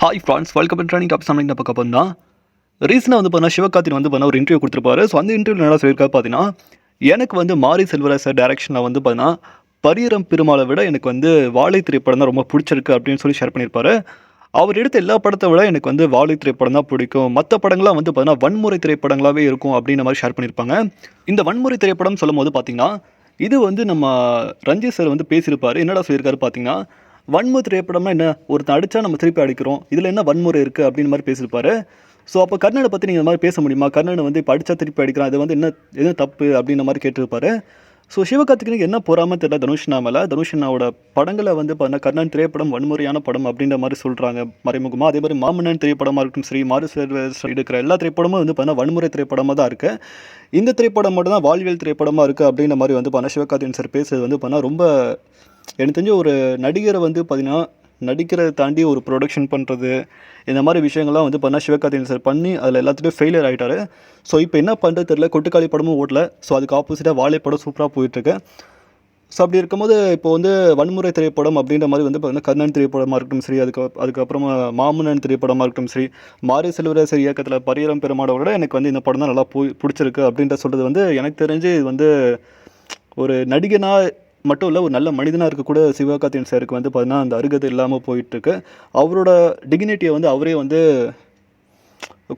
Hi friends welcome training top சமையல் பார்க்க போனா ரீசனாக வந்து பார்த்தா சிவகார்த்தின் வந்து பார்த்தா ஒரு இன்டர்வியூ கொடுத்துருப்பாரு. ஸோ அந்த இன்டர்வியூ என்ன சொல்லியிருக்காரு பார்த்தீங்கன்னா எனக்கு வந்து மாரி செல்வராஜ் சார் டேரக்ஷனில் வந்து பார்த்தீங்கன்னா பரியரம் பெருமாளை விட எனக்கு வந்து வாழை திரைப்படம் தான் ரொம்ப பிடிச்சிருக்கு அப்படின்னு சொல்லி ஷேர் பண்ணியிருப்பாரு. அவர் எடுத்த எல்லா படத்தை விட எனக்கு வந்து வாழை திரைப்படம் தான் பிடிக்கும். மற்ற படங்கள்லாம் வந்து பார்த்தீங்கன்னா வன்முறை திரைப்படங்களாகவே இருக்கும் அப்படின்ற மாதிரி ஷேர் பண்ணியிருப்பாங்க. இந்த வன்முறை திரைப்படம் சொல்லும் போது பார்த்தீங்கன்னா இது வந்து நம்ம ரஞ்சித் சார் வந்து பேசியிருப்பார். என்னடா சொல்லியிருக்காரு பார்த்தீங்கன்னா வன்முறை திரைப்படம்னா என்ன? ஒருத்தன் அடித்தா நம்ம திருப்பி அடிக்கிறோம். இதில் என்ன வன்முறை இருக்குது அப்படின்னு மாதிரி பேசியிருப்பாரு. ஸோ அப்போ கர்ணனை பற்றி நீங்கள் இந்த மாதிரி பேச முடியுமா? கர்ணன் வந்து இப்போ அடித்தா திருப்பி அடிக்கிறான். அது வந்து என்ன என்ன தப்பு அப்படின்ற மாதிரி கேட்டிருப்பாரு. ஸோ சிவகார்த்திகனுக்கு என்ன பொறாமல் தெரியல தனுஷ்னா மேலே. தனுஷ்னாவோட படங்களை வந்து பார்த்தா கர்ணன் திரைப்படம் வன்முறையான படம் அப்படின்ற மாதிரி சொல்கிறாங்க மறைமுகமாக அதே மாதிரி மாமன்னன் திரைப்படமாக இருக்கட்டும் ஸ்ரீ மாறு எடுக்கிற எல்லா திரைப்படமும் வந்து பார்த்தா வன்முறை திரைப்படமாக தான் இருக்குது இந்த திரைப்படம் மட்டும் தான் வாழ்வியல் திரைப்படமாக இருக்குது அப்படின்ற மாதிரி வந்து பார்த்தா சிவகார்த்திகன் சார் பேசுறது வந்து பார்த்தா ரொம்ப எனக்கு தெரிஞ்ச ஒரு நடிகரை வந்து பார்த்திங்கன்னா நடிக்கிறத தாண்டி ஒரு ப்ரொடக்ஷன் பண்ணுறது இந்த மாதிரி விஷயங்கள்லாம் வந்து பண்ணால் சிவகார்த்திகேயன் சார் பண்ணி அதில் எல்லாத்துலேயும் ஃபெயிலியர் ஆகிட்டாரு ஸோ இப்போ என்ன பண்ணுறது தெரியல. கொட்டுக்காளி படமும் ஓடல. ஸோ அதுக்கு ஆப்போசிட்டாக வாழை படம் சூப்பராக போயிட்டுருக்கு. ஸோ அப்படி இருக்கும்போது இப்போ வந்து வன்முறை திரைப்படம் அப்படின்ற மாதிரி வந்து பார்த்திங்கன்னா கர்ணன் திரைப்படமாக இருக்கட்டும் சரி அதுக்கு அதுக்கப்புறமா மாமன்னன் திரைப்படமாக இருக்கட்டும் சரி மாரி செல்வராசர் இயக்கத்தில் பரியரம் பெருமாடை விட எனக்கு வந்து இந்த படம் தான் நல்லா போய் பிடிச்சிருக்கு அப்படின்ற சொல்கிறது வந்து எனக்கு தெரிஞ்சு இது வந்து ஒரு நடிகனாக மட்டும் இல்லை ஒரு நல்ல மனிதனாக இருக்கக்கூட சிவகார்த்தியன் சாருக்கு வந்து பார்த்தீங்கன்னா அந்த அருகதை இல்லாமல் போயிட்டுருக்கு. அவரோட டிக்னிட்டியை வந்து அவரே வந்து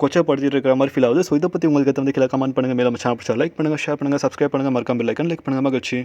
கொச்சப்படுத்திட்டு இருக்கிற மாதிரி ஃபீல் ஆகுது. ஸோ இதை பற்றி உங்களுக்கு வந்து கீழே கமெண்ட் பண்ணுங்கள் மேலே நம்ம சேனல் லைக் பண்ணுங்கள் ஷேர் பண்ணுங்கள் சப்ஸ்கிரைப் பண்ணுங்கள் மறக்காமல் லைக் லைக் பண்ணுங்கள் மகிழ்ச்சி.